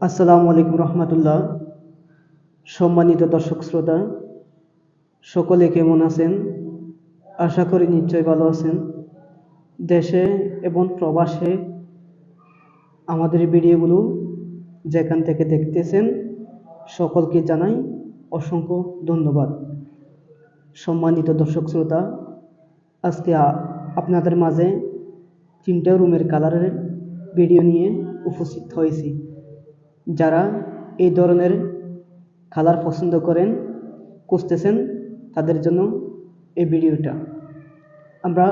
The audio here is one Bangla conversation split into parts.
আসসালামু আলাইকুম রহমতুল্লাহ। সম্মানিত দর্শক শ্রোতা, সকলে কেমন আছেন? আশা করি নিশ্চয় ভালো আছেন। দেশে এবং প্রবাসে আমাদের ভিডিওগুলো যেখান থেকে দেখতেছেন, সকলকে জানাই অসংখ্য ধন্যবাদ। সম্মানিত দর্শক শ্রোতা, আজকে আপনাদের মাঝে তিনটা রুমের কালারের ভিডিও নিয়ে উপস্থিত হয়েছি। যারা এই ধরনের কালার পছন্দ করেন, খুঁজতেছেন, তাদের জন্য এই ভিডিওটা। আমরা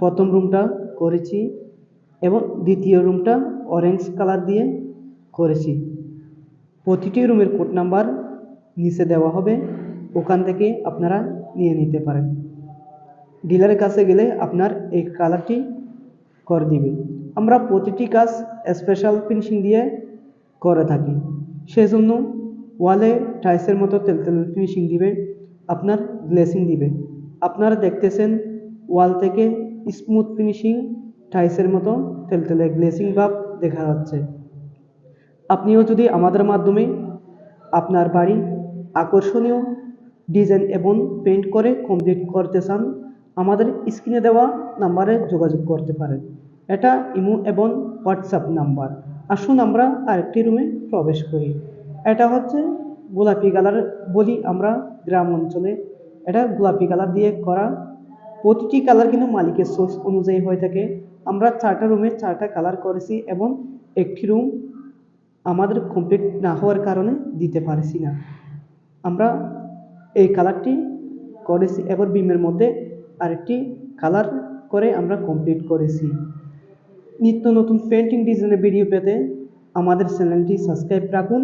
প্রথম রুমটা করেছি এবং দ্বিতীয় রুমটা অরেঞ্জ কালার দিয়ে করেছি। প্রতিটি রুমের কোড নাম্বার নিচে দেওয়া হবে, ওখান থেকে আপনারা নিয়ে নিতে পারেন। ডিলারের কাছে গেলে আপনার এই কালারটি করে দিবে। আমরা প্রতিটি কাজ স্পেশাল ফিনিশিং দিয়ে করে থাকি। সেজন্য ওয়ালে টাইসের মতো তেলতেল ফিনিশিং দিবে, আপনার গ্লেসিং দিবে। আপনারা দেখতেছেন ওয়াল থেকে স্মুথ ফিনিশিং টাইসের মতো তেলতেলে গ্লেসিং ভাব দেখা যাচ্ছে। আপনিও যদি আমাদের মাধ্যমে আপনার বাড়ি আকর্ষণীয় ডিজাইন এবং পেন্ট করে কমপ্লিট করতে চান, আমাদের স্ক্রিনে দেওয়া নাম্বারে যোগাযোগ করতে পারেন। এটা ইমো এবং হোয়াটসঅ্যাপ নাম্বার। আসুন আমরা আরেকটি রুমে প্রবেশ করি। এটা হচ্ছে গোলাপি কালার বলি আমরা গ্রাম অঞ্চলে। এটা গোলাপি কালার দিয়ে করা। প্রতিটি কালার কিন্তু মালিকের সোর্স অনুযায়ী হয়ে থাকে। আমরা চারটা রুমে চারটা কালার করেছি এবং একটি রুম আমাদের কমপ্লিট না হওয়ার কারণে দিতে পারছি না। আমরা এই কালারটি করেছি এবার বিমের মধ্যে আরেকটি কালার করে আমরা কমপ্লিট করেছি। নিত্য নতুন পেন্টিং ডিজাইনের ভিডিও পেতে আমাদের চ্যানেলটি সাবস্ক্রাইব রাখুন।